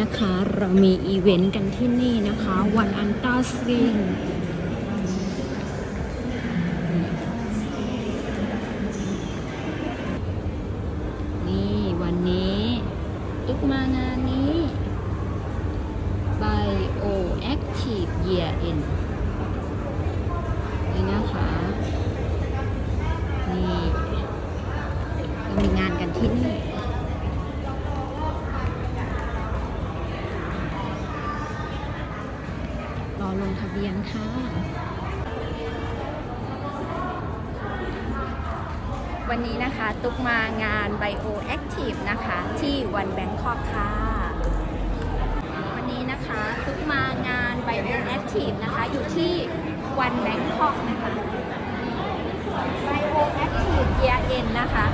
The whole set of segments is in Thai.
นะคะ เรามีอีเวนต์กันที่นี่นะคะ วันอันต้าซิงนี่วันนี้ตุกมางานนี้ Bioactive Year End นี่นะคะ นี่เรามีงานกันที่นี่ รอลงทะเบียนค่ะ วันนี้นะคะตุกมางาน Bioactive นะคะ ที่วันแบงคอกค่ะ วันนี้นะคะตุกมางาน Bioactive นะคะ อยู่ที่วันแบงคอกนะคะ Bioactive Year End นะคะ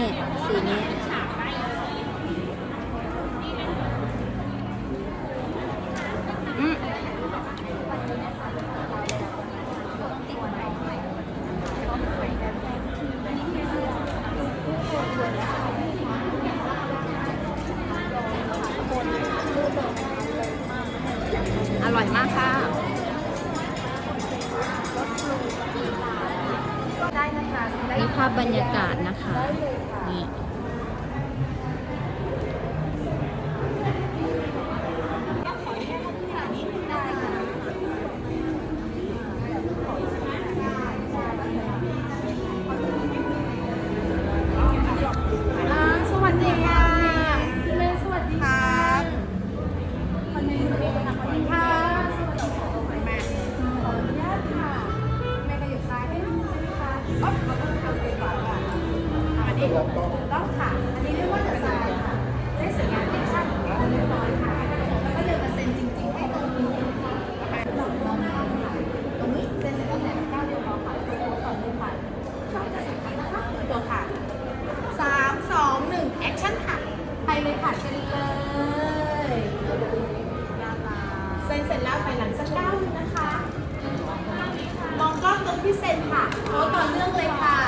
นี่สีนี้อืมอร่อยมากค่ะ นี่ภาพบรรยากาศนะคะ นี่ อยหลังสักก้าวหนึงนะคะ มองกล้องตรงที่เซ็นค่ะโอ้ต่อเนื่องเลยค่ะ